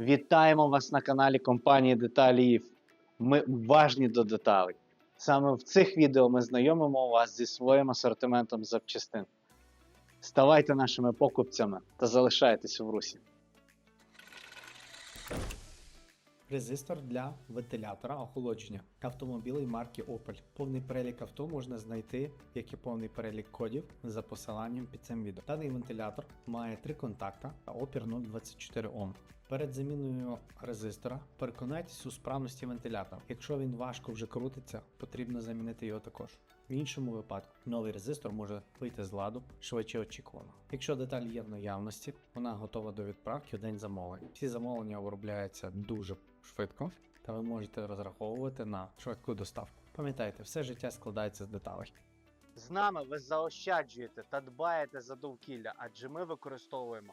Вітаємо вас на каналі компанії Деталі. Ми уважні до деталей. Саме в цих відео ми знайомимо вас зі своїм асортиментом запчастин. Ставайте нашими покупцями та залишайтесь в русі. Резистор для вентилятора охолодження автомобілей марки Opel. Повний перелік авто можна знайти, як і повний перелік кодів за посиланням під цим відео. Даний вентилятор має три контакта та опір 0,24 Ом. Перед заміною резистора переконайтесь у справності вентилятора. Якщо він важко вже крутиться, потрібно замінити його також. В іншому випадку новий резистор може вийти з ладу швидше очікувано. Якщо деталь є в наявності, вона готова до відправки в день замовлення. Всі замовлення виробляються дуже швидко, та ви можете розраховувати на швидку доставку. Пам'ятайте, все життя складається з деталей. З нами ви заощаджуєте та дбаєте за довкілля, адже ми використовуємо